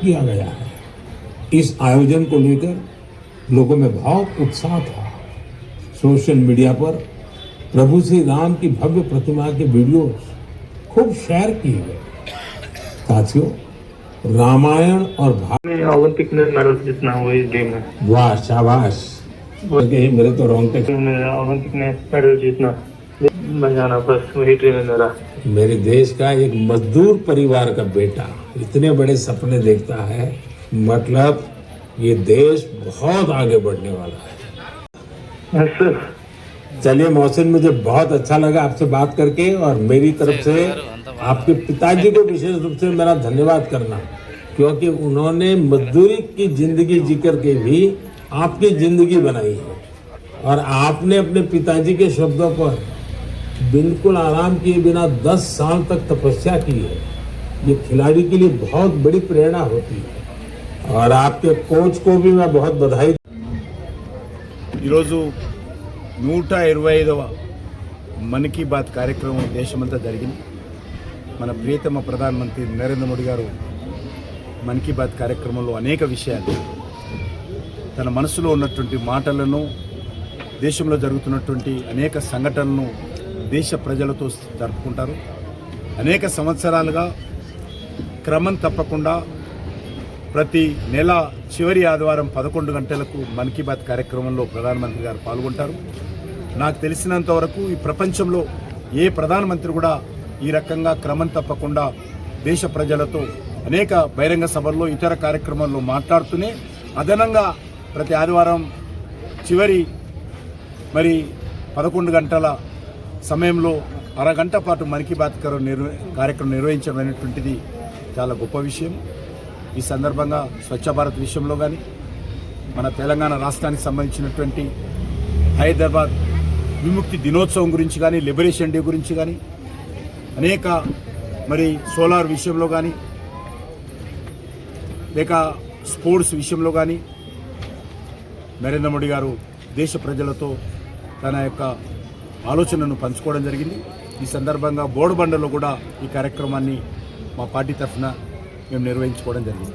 किया गया है। इस आयोजन को लेकर लोगों में बहुत उत्साह था। सोशल मीडिया पर प्रभु श्री राम की भव्य प्रतिमा के वीडियो खूब शेयर किए गए। साथियों रामायण और भारत मैं ओलंपिक में मेडल जीतना हुआ इस गेम में। वाह शाबाश। मेरे तो रोंगटे मेरा ओलंपिक में मेडल जीतना मैं जाना बस वही ड्रीम है मेरा। मेरे देश का एक मजदूर परिवार का बेटा। इतने बड़े सपने देखता है मतलब ये देश बहुत आगे बढ़ने वाला है। चलिए मोहसिन मुझे बहुत अच्छा लगा आपसे बात करके और मेरी तरफ़ से आपके पिताजी को विशेष रूप से मेरा धन्यवाद करना क्योंकि उन्होंने मजदूरी की ज़िंदगी जी करके भी आपकी ज़िंदगी बनाई है। और आपने अपने पिताजी के शब्दों पर बिल्कुल आराम किए बिना 10 साल तक तपस्या की है। ये खिलाड़ी के लिए बहुत बड़ी प्रेरणा होती है और आपके कोच को भी मैं बहुत बधाई ఈరోజు నూట ఇరవై ఐదవ మన్ కీ బాత్ కార్యక్రమం దేశమంతా జరిగింది మన ప్రియతమ ప్రధానమంత్రి నరేంద్ర మోడీ గారు మన్ కీ బాత్ కార్యక్రమంలో అనేక విషయాలు తన మనసులో ఉన్నటువంటి మాటలను దేశంలో జరుగుతున్నటువంటి అనేక సంఘటనలను దేశ ప్రజలతో జరుపుకుంటారు అనేక సంవత్సరాలుగా క్రమం తప్పకుండా ప్రతి నెల చివరి ఆదివారం పదకొండు గంటలకు మన్ కీ బాత్ కార్యక్రమంలో ప్రధానమంత్రి గారు పాల్గొంటారు. నాకు తెలిసినంత వరకు ఈ ప్రపంచంలో ఏ ప్రధానమంత్రి కూడా ఈ రకంగా క్రమం తప్పకుండా దేశ ప్రజలతో అనేక బహిరంగ సభల్లో ఇతర కార్యక్రమాల్లో మాట్లాడుతూనే అదనంగా ప్రతి ఆదివారం చివరి మరి పదకొండు గంటల సమయంలో అరగంట పాటు మన్ కీ బాత్ కార్యక్రమం నిర్వహించడం అనేటువంటిది చాలా గొప్ప విషయం. ఈ సందర్భంగా స్వచ్ఛ భారత్ విషయంలో కానీ మన తెలంగాణ రాష్ట్రానికి సంబంధించినటువంటి హైదరాబాద్ విముక్తి దినోత్సవం గురించి కానీ లిబరేషన్ డే గురించి కానీ అనేక మరి సోలార్ విషయంలో కానీ లేక స్పోర్ట్స్ విషయంలో కానీ నరేంద్ర మోడీ గారు దేశ ప్రజలతో తన యొక్క ఆలోచనను పంచుకోవడం జరిగింది. ఈ సందర్భంగా బోర్డుబండలో కూడా ఈ కార్యక్రమాన్ని మా పార్టీ తరఫున మేము నిర్వహించుకోవడం జరిగింది.